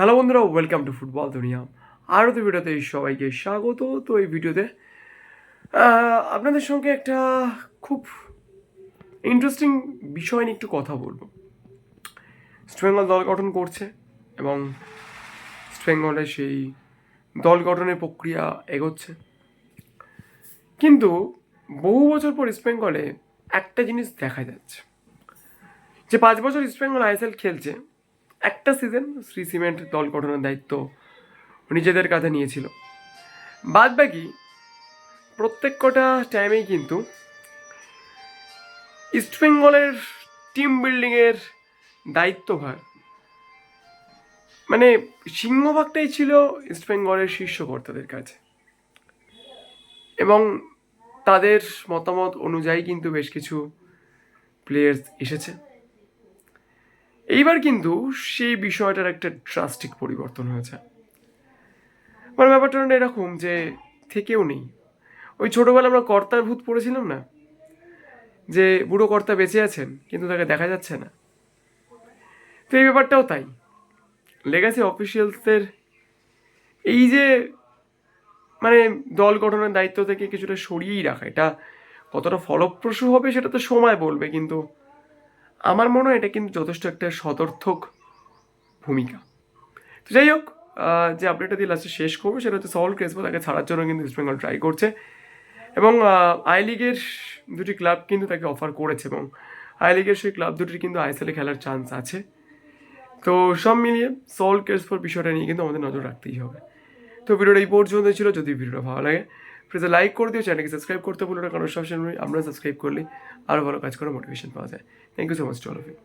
Hello বন্ধুরা welcome to football দুনিয়া আরও তো ভিডিওতে সবাইকে স্বাগত। তো এই ভিডিওতে আপনাদের সঙ্গে একটা খুব ইন্টারেস্টিং বিষয় নিয়ে একটু কথা বলব। ইস্ট বেঙ্গল দল গঠন করছে এবং ইস্ট বেঙ্গলের সেই দল গঠনের প্রক্রিয়া এগোচ্ছে। কিন্তু বহু বছর পর ইস্ট বেঙ্গলে একটা জিনিস দেখা যাচ্ছে। যে পাঁচ বছর ইস্ট বেঙ্গল আইএসএল খেলছে একটা সিজন শ্রী সিমেন্ট দল গঠনের দায়িত্ব নিজেদের কাঁধে নিয়েছিল। বাদ বাকি প্রত্যেক কটা টাইমেই কিন্তু ইস্টবেঙ্গলের টিম বিল্ডিংয়ের দায়িত্বভার মানে সিংহভাগটাই ছিল ইস্টবেঙ্গলের শীর্ষকর্তাদের কাছে। এবং তাদের মতামত অনুযায়ী কিন্তু বেশ কিছু প্লেয়ার্স এসেছে। এইবার কিন্তু সেই বিষয়টার একটা ড্রাস্টিক পরিবর্তন হয়েছে। মানে ব্যাপারটা এরকম যে থেকেও নেই। ওই ছোটোবেলা আমরা কর্তার ভূত পড়েছিলাম না? যে বুড়ো কর্তা বেঁচে আছেন, কিন্তু তাকে দেখা যাচ্ছে না। তো এই ব্যাপারটাও তাই। লেগাসি অফিসিয়ালসদের এই যে মানে দল গঠনের দায়িত্ব থেকে কিছুটা সরিয়েই রাখা, এটা কতটা ফলপ্রসূ হবে সেটা তো সময় বলবে, কিন্তু আমার মনে হয় এটা কিন্তু যথেষ্ট একটা সদর্থক ভূমিকা। তো যাই হোক যে আপডেটটা দিয়ে লাস্টে শেষ করব সেটা হচ্ছে সল ক্রেসবো, তাকে ছাড়ার জন্য কিন্তু ইস্ট বেঙ্গল ট্রাই করছে। এবং আই লিগের দুটি ক্লাব কিন্তু তাকে অফার করেছে এবং আই লিগের সেই ক্লাব দুটির কিন্তু আইএসএলে খেলার চান্স আছে। তো সব মিলিয়ে সল ক্রেসপোর বিষয়টা নিয়ে কিন্তু আমাদের নজর রাখতেই হবে। তো ভিডিওটা এই পর্যন্ত ছিল। যদি ভিডিওটা ভালো লাগে প্লিজ লাইক করে দিও চ্যানেলকে সাবস্ক্রাইব করতে বলো না, কারণ সবসময় আমরা সাবস্ক্রাইব করলে আরও ভালো কাজ করার মোটিভেশন পাওয়া যায়। Thank you so much to all of you